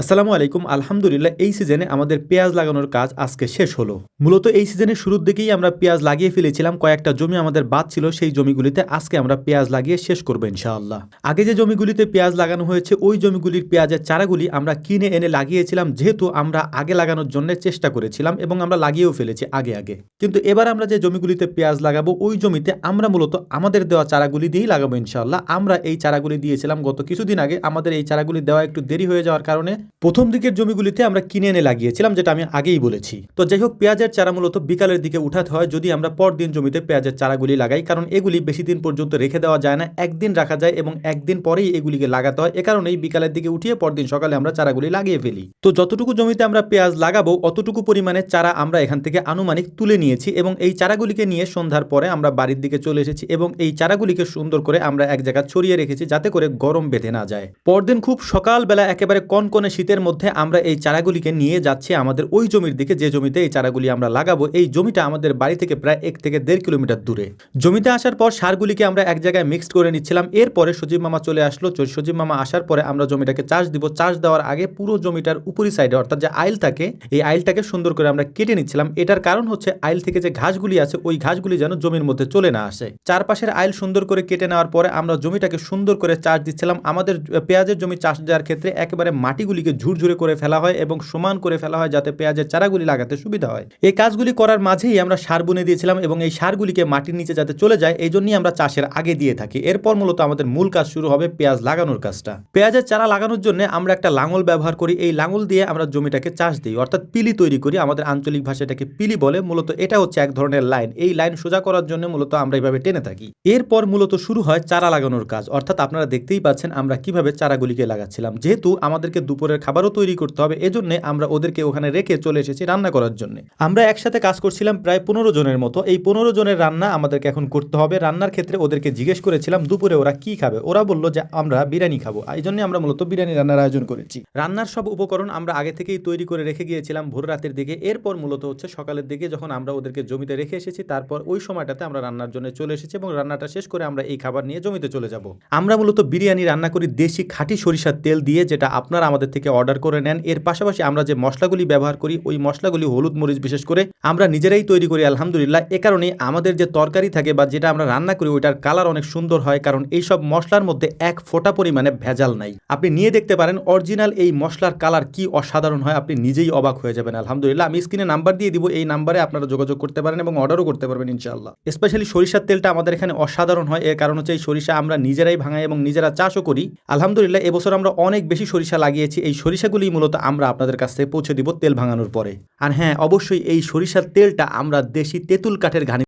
আসসালামু আলাইকুম। আলহামদুলিল্লাহ, এই সিজনে আমাদের পেঁয়াজ লাগানোর কাজ আজকে শেষ হলো। মূলত এই সিজনের শুরুর দিকেই আমরা পেঁয়াজ লাগিয়ে ফেলেছিলাম। কয়েকটা জমি আমাদের বাদ ছিল, সেই জমিগুলিতে আজকে আমরা পেঁয়াজ লাগিয়ে শেষ করব ইনশাআল্লাহ। আগে যে জমিগুলিতে পেঁয়াজ লাগানো হয়েছে, ওই জমিগুলির পেঁয়াজের চারাগুলি আমরা কিনে এনে লাগিয়েছিলাম, যেহেতু আমরা আগে লাগানোর জন্য চেষ্টা করেছিলাম এবং আমরা লাগিয়েও ফেলেছি আগে আগে। কিন্তু এবার আমরা যে জমিগুলিতে পেঁয়াজ লাগাবো, ওই জমিতে আমরা মূলত আমাদের দেওয়া চারাগুলি দিয়েই লাগাবো ইনশাআল্লাহ। আমরা এই চারাগুলি দিয়েছিলাম গত কিছুদিন আগে। আমাদের এই চারাগুলি দেওয়া একটু দেরি হয়ে যাওয়ার কারণে প্রথম দিকের জমিগুলিতে আমরা কিনে এনে লাগিয়েছিলাম, যেটা আমি আগেই বলেছি। তো যাই হোক, পেঁয়াজের চারা মূলত বিকালের দিকে উঠাতে হয়, যদি আমরা পরদিন জমিতে পেঁয়াজের চারাগুলি লাগাই, কারণ এগুলি বেশি দিন পর্যন্ত রেখে দেওয়া যায় না, একদিন রাখা যায় এবং একদিন পরেই এগুলিকে লাগাতে হয়। এ কারণেই বিকালের দিকে উঠিয়ে পরদিন সকালে আমরা চারাগুলি লাগিয়ে ফেলি। তো যতটুকু জমিতে আমরা পেঁয়াজ লাগাবো, অতটুকু পরিমাণে চারা আমরা এখান থেকে আনুমানিক তুলে নিয়েছি এবং এই চারাগুলিকে নিয়ে সন্ধ্যার পরে আমরা বাড়ির দিকে চলে এসেছি এবং এই চারাগুলিকে সুন্দর করে আমরা এক জায়গায় ছড়িয়ে রেখেছি, যাতে করে গরম বেঁধে না যায়। পরদিন খুব সকালবেলা একেবারে কনকনে শীতের মধ্যে আমরা এই চারাগুলিকে নিয়ে যাচ্ছি আমাদের ওই জমির দিকে, যে জমিতে এই চারাগুলি আমরা লাগাবো, এই জমিটা আমাদের বাড়ি থেকে প্রায় এক থেকে দেড় কিলোমিটার দূরে। জমিতে আসার পর সারগুলিকে আমরা এক জায়গায় মিক্সড করে নিচ্ছিলাম। এরপরে সজীব মামা চলে আসলো। সজীব মামা আসার পরে আমরা জমিটাকে চাষ দিব। চাষ দেওয়ার আগে পুরো জমিটার উপরি সাইডে অর্থাৎ যে আইল থাকে এই আইলটাকে সুন্দর করে আমরা কেটে নিচ্ছিলাম। এটার কারণ হচ্ছে আইল থেকে যে ঘাসগুলি আছে, ওই ঘাসগুলি যেন জমির মধ্যে চলে না আসে। চারপাশের আইল সুন্দর করে কেটে নেওয়ার পরে আমরা জমিটাকে সুন্দর করে চাষ দিচ্ছিলাম। আমাদের পেঁয়াজের জমি চাষ দেওয়ার ক্ষেত্রে একেবারে মাটিগুলিকে ঝুরঝুরে করে ফেলা হয় এবং সমান করে ফেলা হয় যাতে পেঁয়াজের চারাগুলি লাগাতে সুবিধা হয়। এই কাজগুলি করার মাঝেই আমরা সার বুনে দিয়েছিলাম এবং এই সারগুলিকে মাটির নিচে যাতে চলে যায়, এই জন্যই আমরা চাষের আগে দিয়ে থাকি। এরপর মূলত আমাদের মূল কাজ শুরু হবে পেঁয়াজ লাগানোর কাজটা। পেঁয়াজের চারা লাগানোর জন্য আমরা একটা লাঙল ব্যবহার করি। এই লাঙল দিয়ে আমরা জমিটাকে চাষ দিই। অর্থাৎ পিলি তৈরি করি। আমাদের আঞ্চলিক ভাষায় এটাকে পিলি বলে। মূলত এটা হচ্ছে এক ধরনের লাইন। এই লাইন সোজা করার জন্য মূলত আমরা এইভাবে টেনে থাকি। এরপর মূলত শুরু হয় চারা লাগানোর কাজ। অর্থাৎ আপনারা দেখতেই পাচ্ছেন আমরা কীভাবে চারাগুলিকে লাগাচ্ছিলাম। যেহেতু আমাদেরকে দুপুরের খাবারও তৈরি করতে হবে। এজন্য আমরা ওদেরকে ওখানে রেখে চলে এসেছি রান্না করার জন্য। আমরা একসাথে কাজ করছিলাম প্রায় পনেরো জনের মতো। এই পনেরো জনের রান্না আমাদেরকে এখন করতে হবে। রান্নার ক্ষেত্রে ওদেরকে জিজ্ঞেস করেছিলাম, দুপুরে ওরা কি খাবে? ওরা বলল যে, আমরা বিরিয়ানি খাব। এই জন্য আমরা মূলত বিরিয়ানি রান্নার আয়োজন করেছি। রান্নার সব উপকরণ আমরা আগে থেকেই তৈরি করে রেখে গিয়েছিলাম ভোর রাতের দিকে। এরপর মূলত হচ্ছে সকালের দিকে যখন আমরা ওদেরকে জমিতে রেখে এসেছি, তারপর ওই সময়টাতে আমরা রান্নার জন্য চলে এসেছি এবং রান্নাটা শেষ করে আমরা এই খাবার নিয়ে জমিতে চলে যাব। আমরা মূলত বিরিয়ানি রান্না করি দেশি খাঁটি সরিষার তেল দিয়ে, যেটা আপনারা আমাদের থেকে অর্ডার করে নেন। এর পাশাপাশি আমরা যে মশলাগুলি ব্যবহার করি, ওই মশলাগুলি হলুদ মরিচ বিশেষ করে আমরা নিজেরাই তৈরি করি, আলহামদুলিল্লাহ। এ কারণে আমাদের যে তরকারি থাকে বা যেটা আমরা রান্না করি, ওইটার কালার অনেক সুন্দর হয়, কারণ এই সব মশলার মধ্যে এক ফোটা পরিমাণে ভেজাল নাই। আপনি নিয়ে দেখতে পারেন অরিজিনাল এই মশলার কালার কি অসাধারণ হয়, আপনি নিজেই অবাক হয়ে যাবেন, আলহামদুলিল্লাহ। আমি স্ক্রিনে নাম্বার দিয়ে দিব, এই নাম্বারে আপনারা যোগাযোগ করতে পারেন এবং অর্ডারও করতে পারবেন, ইনশাআল্লাহ। স্পেশালি সরিষার তেলটা আমাদের এখানে অসাধারণ হয়, এর কারণ হচ্ছে এই সরিষা আমরা নিজেরাই ভাঙাই এবং নিজেরা চাষও করি। আলহামদুলিল্লাহ, এবছর আমরা অনেক বেশি সরিষা লাগিয়েছি এই সরিষাগুলি মূলত আমরা আপনাদের কাছে পৌঁছে দিব তেল ভাঙানোর পরে। আর হ্যাঁ অবশ্যই এই সরিষার তেলটা আমরা দেশি তেঁতুল কাঠের ঘানি